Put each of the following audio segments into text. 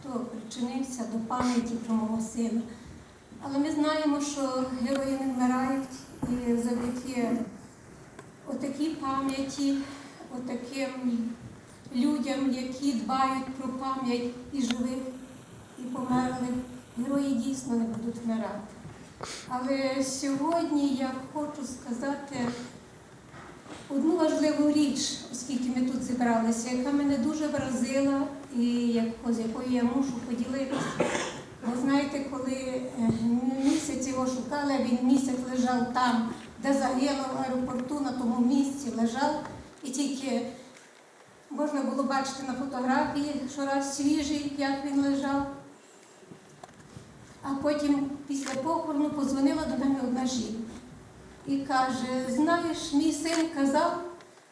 хто причинився до пам'яті про мого сина. Але ми знаємо, що герої не вмирають і завдяки отакій пам'яті, отаким людям, які дбають про пам'ять і живих, і померлих, герої дійсно не будуть вмирати. Але сьогодні я хочу сказати одну важливу річ, оскільки ми тут зібралися, яка мене дуже вразила і з якою я мушу поділитися. Ви знаєте, коли е, місяць його шукали, він місяць лежав там, де загинув в аеропорту, на тому місці лежав, і тільки можна було бачити на фотографії, що раз свіжий, як він лежав. А потім після похорону подзвонила до мене одна жінка і каже: знаєш, мій син казав,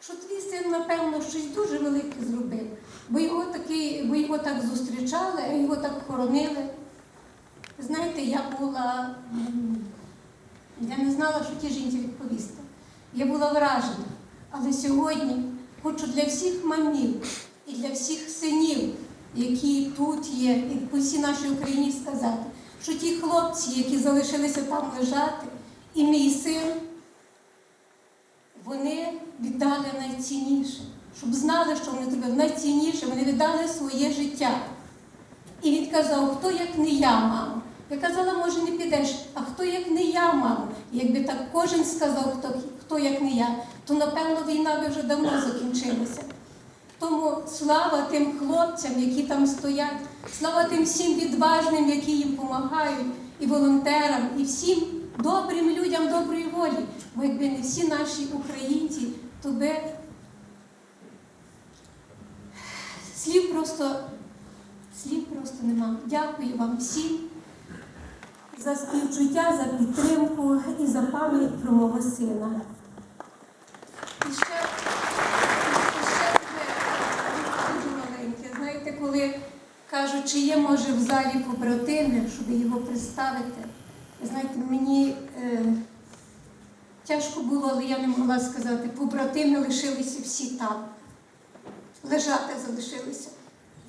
що твій син, напевно, щось дуже велике зробив, бо його, бо його так зустрічали, його так хоронили. Знаєте, я була, я не знала, що ті жінці відповісти. Я була вражена. Але сьогодні хочу для всіх мамів і для всіх синів, які тут є, і по всій нашій Україні сказати, що ті хлопці, які залишилися там лежати, і мій син, вони віддали найцінніше, щоб знали, що вони зробили найцінніше, вони віддали своє життя. І він казав, хто як не я, мамо. Я казала, може, не підеш, а хто як не я, мамо. І якби так кожен сказав, хто, хто як не я, то напевно війна би вже давно закінчилася. Тому слава тим хлопцям, які там стоять, слава тим всім відважним, які їм допомагають, і волонтерам, і всім добрим людям доброї волі. Бо якби не всі наші українці, то би слів просто, слів просто нема. Дякую вам всім за співчуття, за підтримку і за пам'ять про мого сина. І ще, і ще дуже маленьке. Знаєте, коли кажуть, чи є може в залі побратими, щоб його представити. Знаєте, мені е, тяжко було, але я не могла сказати, побратими лишилися всі там. Лежати залишилися.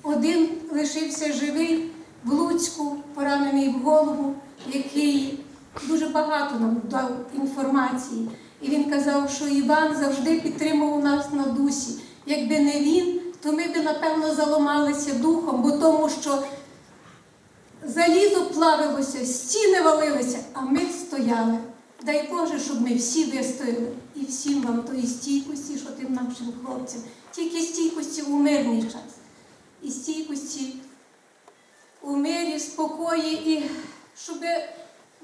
Один лишився живий в Луцьку, поранений в голову, який дуже багато нам дав інформації. І він казав, що Іван завжди підтримував нас на дусі. Якби не він, то ми б, напевно, заламалися духом, бо тому що залізо плавилося, стіни валилися, а ми стояли. Дай Боже, щоб ми всі вистояли і всім вам тої стійкості, що тим нашим хлопцям, тільки стійкості у мирний час, і стійкості у мирі, спокої, і щоб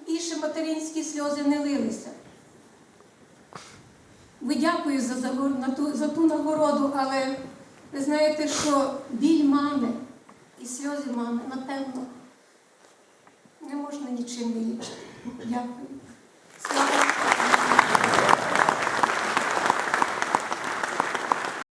більше материнські сльози не лилися. Ви дякую за, ту, за ту нагороду, але ви знаєте, що біль мами і сльози мами, напевно, не можна нічим вилічити. Дякую.